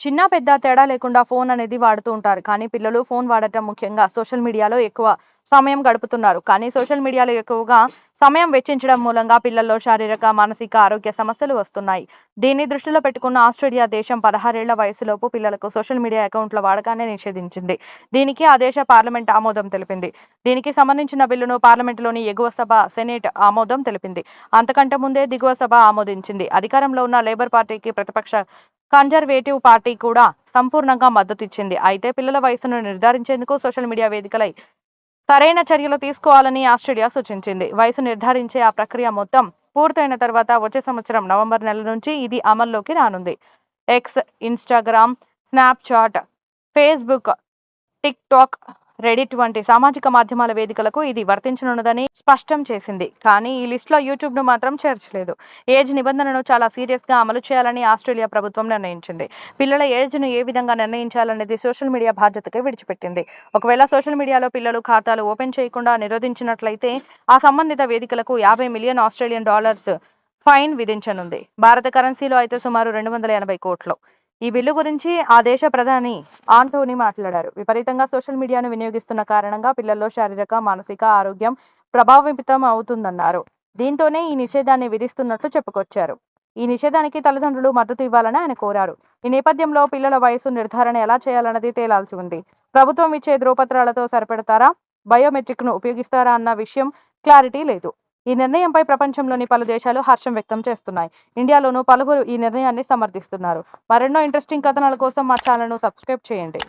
చిన్న పెద్ద తేడా లేకుండా ఫోన్ అనేది వాడుతూ ఉంటారు. కానీ పిల్లలు ఫోన్ వాడటం ముఖ్యంగా సోషల్ మీడియాలో ఎక్కువ సమయం గడుపుతున్నారు. కానీ సోషల్ మీడియాలో ఎక్కువగా సమయం వెచ్చించడం మూలంగా పిల్లల్లో శారీరక మానసిక ఆరోగ్య సమస్యలు వస్తున్నాయి. దీన్ని దృష్టిలో పెట్టుకున్న ఆస్ట్రేలియా దేశం పదహారేళ్ళ వయసులోపు పిల్లలకు సోషల్ మీడియా అకౌంట్ల వాడకాన్ని నిషేధించింది. దీనికి ఆ దేశ పార్లమెంట్ ఆమోదం తెలిపింది. దీనికి సంబంధించిన బిల్లును పార్లమెంటులోని ఎగువ సభ సెనేట్ ఆమోదం తెలిపింది. అంతకంటే ముందే దిగువ సభ ఆమోదించింది. అధికారంలో ఉన్న లేబర్ పార్టీకి ప్రతిపక్ష కన్జర్వేటివ్ పార్టీ కూడా సంపూర్ణంగా మద్దతు ఇచ్చింది అయితే పిల్లల వయసును నిర్ధారించేందుకు సోషల్ మీడియా వేదికలై సరైన చర్యలు తీసుకోవాలని ఆస్ట్రేలియా సూచించింది. వయసు నిర్ధారించే ఆ ప్రక్రియ మొత్తం పూర్తయిన తర్వాత వచ్చే సంవత్సరం నవంబర్ నెల నుంచి ఇది అమల్లోకి రానుంది. X Instagram Snapchat Facebook TikTok Reddit వంటి సామాజిక మాధ్యమాల వేదికలకు ఇది వర్తించనున్నదని స్పష్టం చేసింది. కానీ ఈ లిస్టులో యూట్యూబ్ను మాత్రం చేర్చలేదు. ఏజ్ నిబంధనను చాలా సీరియస్గా అమలు చేయాలని ఆస్ట్రేలియా ప్రభుత్వం నిర్ణయించింది. పిల్లల ఏజ్ను ఏ విధంగా నిర్ణయించాలనేది సోషల్ మీడియా బాధ్యతకే విడిచిపెట్టింది. ఒకవేళ సోషల్ మీడియాలో పిల్లలు ఖాతాలు ఓపెన్ చేయకుండా నిరోధించినట్లయితే ఆ సంబంధిత వేదికలకు యాభై మిలియన్ ఆస్ట్రేలియన్ డాలర్స్ ఫైన్ విధించనుంది. భారత కరెన్సీలో అయితే సుమారు రెండు వందల ఎనభై కోట్లు. ఈ బిల్లు గురించి ఆ దేశ ప్రధాని ఆంటోనీ మాట్లాడారు. విపరీతంగా సోషల్ మీడియాను వినియోగిస్తున్న కారణంగా పిల్లల్లో శారీరక మానసిక ఆరోగ్యం ప్రభావితం అవుతుందన్నారు. దీంతోనే ఈ నిషేధాన్ని విధిస్తున్నట్లు చెప్పుకొచ్చారు. ఈ నిషేధానికి తల్లిదండ్రులు మద్దతు ఇవ్వాలని ఆయన కోరారు. ఈ నేపథ్యంలో పిల్లల వయసు నిర్ధారణ ఎలా చేయాలన్నది తేలాల్సి ఉంది. ప్రభుత్వం ఇచ్చే ధ్రువపత్రాలతో సరిపెడతారా? బయోమెట్రిక్ను ఉపయోగిస్తారా అన్న విషయం క్లారిటీ లేదు. ఈ నిర్ణయంపై ప్రపంచంలోని పలు దేశాలు హర్షం వ్యక్తం చేస్తున్నాయి. ఇండియాలోనూ పలువురు ఈ నిర్ణయాన్ని సమర్థిస్తున్నారు. మరెన్నో ఇంట్రెస్టింగ్ కథనాల కోసం మా ఛానల్ను సబ్స్క్రైబ్ చేయండి.